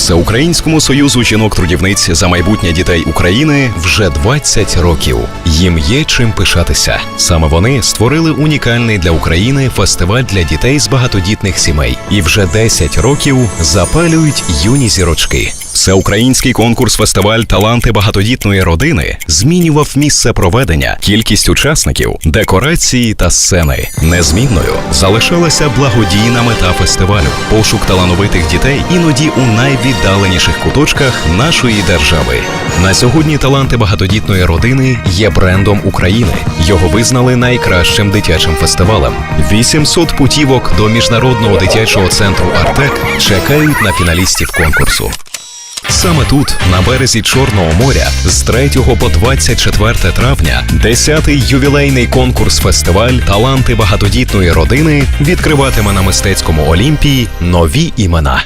Всеукраїнському союзу жінок-трудівниць за майбутнє дітей України вже 20 років. Їм є чим пишатися. Саме вони створили унікальний для України фестиваль для дітей з багатодітних сімей і вже 10 років запалюють юні зірочки. Всеукраїнський конкурс фестиваль Таланти багатодітної родини змінював місце проведення, кількість учасників, декорації та сцени. Незмінною залишалася благодійна мета фестивалю пошук талановитих дітей іноді у найвіддаленіших куточках нашої держави. На сьогодні таланти багатодітної родини є брендом України. Його визнали найкращим дитячим фестивалем. 800 путівок до міжнародного дитячого центру Артек чекають на фіналістів конкурсу. Саме тут, на березі Чорного моря, з 3 по 24 травня, 10-й ювілейний конкурс-фестиваль Таланти багатодітної родини відкриватиме на мистецькому Олімпії нові імена.